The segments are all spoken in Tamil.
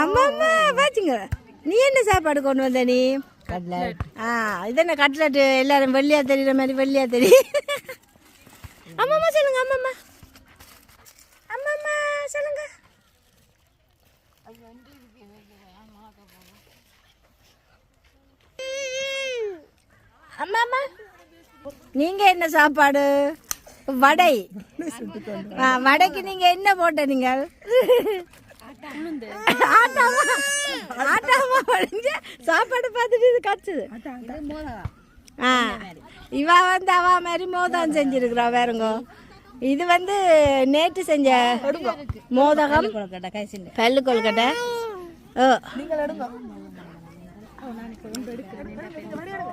அம்மா அம்மா பாச்சுங்க நீ என்ன சாப்பாடு கொண்டு வந்த நீ? கட்லட். ஆ இது என்ன கட்லெட்டு? எல்லாரும் வெள்ளையா தெரியுற மாதிரி வெள்ளையா தெரியும் அம்மாம்மா சொல்லுங்க அம்மம்மா அம்மம்மா சொல்லுங்க. அம்மாம்மா நீங்க என்ன சாப்பாடு? வடை. வடைக்கு நீங்க என்ன போட்ட நீங்கள்? ஆட்டாமா. வடைஞ்ச சாப்பாடு பார்த்துட்டு இது கச்சுது ஆ இவ வந்து அவ மாதிரி மோதகம் செஞ்சிருக்கிறா வேறுங்க. இது வந்து நேற்று செஞ்ச மோதகம். பல்லு கொழுக்கட்டை ஓ அங்கே வேறு வேறு அது வருது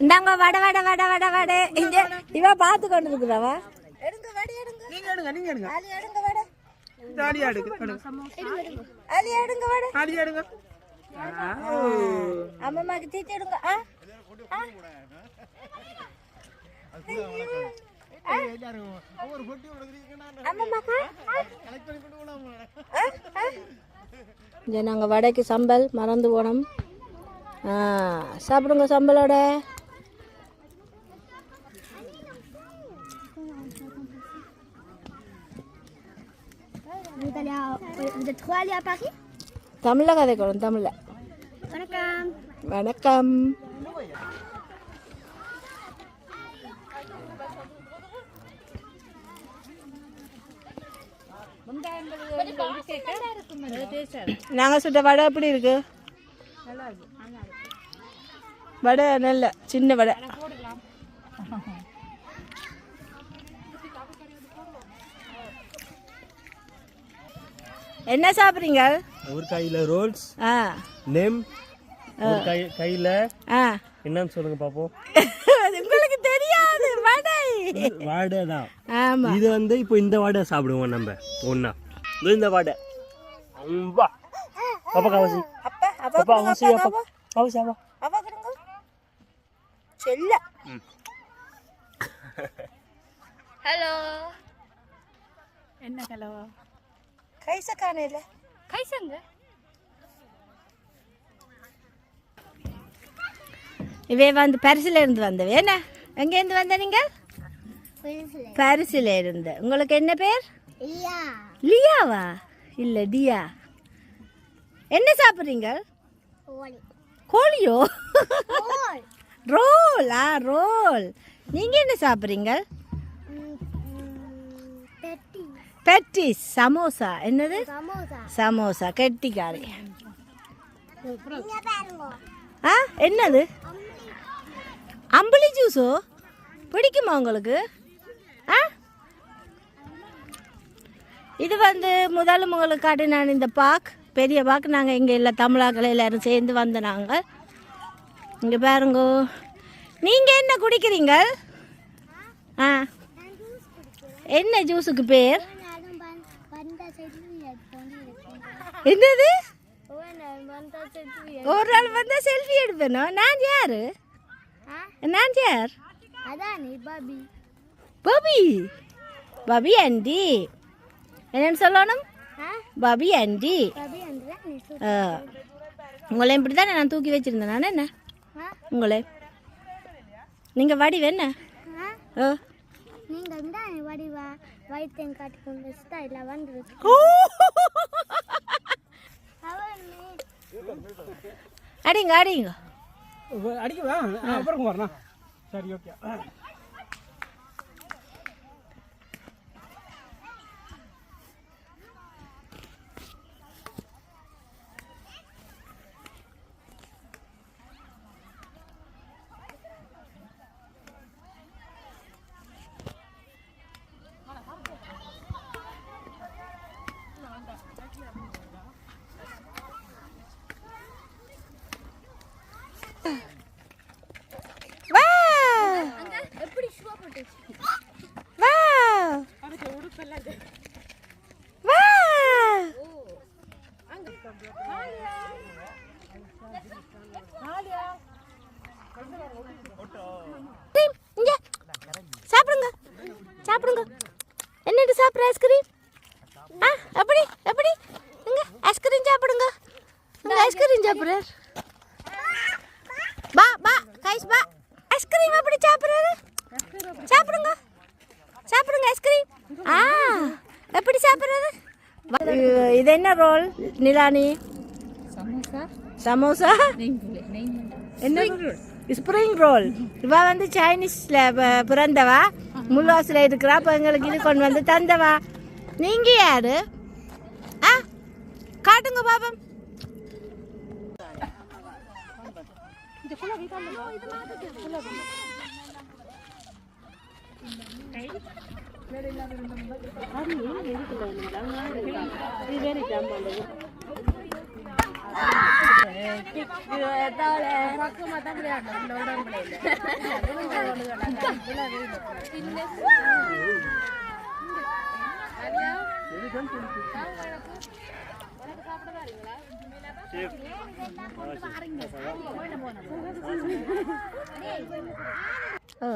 இந்தாங்க வடை வடை வடை வடை வடை. இங்க இவ பார்த்து கொண்டு இருக்கிறவா எடுங்க வடை எடுங்க. நீங்க எடுங்க நீங்க எடுங்க. அலி எடுங்க வடை. தாலியா எடுங்க எடுங்க. அலி எடுங்க வடை. தாலியா எடுங்க. அம்மாக்கு தீத்தி எடுங்க. ஆ ஆ. இங்க நாங்கள் வடைக்கு சம்பல் மறந்து போனோம். சாப்பிடுங்க Paris? தமிழில் கதைக்கணும் தமிழில். Welcome. வணக்கம். நாங்கள் சுட்ட வடை எப்படி இருக்கு? வடை நல்ல சின்ன வடை. என்ன சாப்பிட்றீங்க? ஒரு கையில ரோல்ஸ் ஆ. நேம் ஒரு கை கையில ஆ. என்னன்னு சொல்லுங்க பாப்போம். உங்களுக்கு தெரியாது வடை. வாடை தான் ஆமா. இது வந்து இப்போ இந்த வாடை சாப்பிடுவோம் நம்ம ஒண்ணா. இது இந்த வாடை. ம், வா பாப்பா கவசி அப்பா அப்பா கவசி அப்பா, அப்பா அப்பா. கவசி அப்பா அப்பா கொடுங்க. செல்ல. Hello. என்ன ஹலோ கைச காணையில கைசங்க? இவே வந்து பரிசுல இருந்து வந்தவே என்ன? எங்கேருந்து வந்த நீங்க? பரிசுல இருந்து உங்களுக்கு என்ன பேர்? லியாவா? இல்ல டியா. என்ன சாப்பிட்றீங்க? கோழியோ? ரோல். ஆ ரோல். நீங்க என்ன சாப்பிட்றீங்க? பெட்டி பெட்டிஸ். சமோசா. என்னது? சமோசா. கெட்டிக்காரி. ஆ என்னது? அம்பளி ஜூஸோ? பிடிக்குமா உங்களுக்கு? ஆ? இது வந்து முதல் உங்களுக்கு காட்டினான் இந்த பாக் பெரிய பாக். நாங்கள் இங்கே இல்லை தமிழாக்கள் எல்லாரும் சேர்ந்து வந்த நாங்கள் இங்கே பாருங்க. நீங்கள் என்ன குடிக்கிறீங்க? ஆ. என்ன ஜூஸுக்கு பேர்? என்னது? ஒரு நாள் வந்தால் செல்ஃபி எடுப்பேனோ? நான் யார்? என்னாச்சார் பாபி. பாபி? Bobby aunty. என்னன்னு சொல்லணும்? Bobby aunty. உங்களை இப்படி தானே நான் தூக்கி வச்சிருந்தேன். நான் என்ன? உங்களை. நீங்கள் வடி வேணா ஓ நீங்கள் வடிவா? வயிற்றையும் காட்டி கொண்டு வச்சுதான் வந்துருக்கு அடிங்க அடிங்க. அடிக்கவா அப்புறம் வரணும் சரி ஓகே இங்கே. சாப்பிடுங்க. சாப்பிடுங்க. என்னட்டு சாப்பிட்ற ஐஸ்கிரீம் ஆ எப்படி எப்படி? இங்கே ஐஸ்கிரீம் சாப்பிடுங்க. இங்கே ஐஸ்கிரீம் சாப்பிட்றாரு பா பா கைஸ் பா ஐஸ்கிரீம் எப்படி சாப்பிட்றாரு சாப்பிடுங்க. சாப்பிடுங்க ஐஸ்கிரீம் ஆ எப்படி சாப்பிட்றது? இது என்ன ரோல் நிலானி? சமோசா? சமோசா? என்ன ரோல் ஸ்ப்ரிங் ரோல் இவ வந்து சைனீஸில் பிறந்தவா? முல்லாஸில் இருக்கிறா இப்போ எங்களுக்கு இது கொண்டு வந்து தந்தவா? நீங்கள் யார்? ஆ? காட்டுங்க பாபம். இது வேறு ஜாம்பு Terima kasih.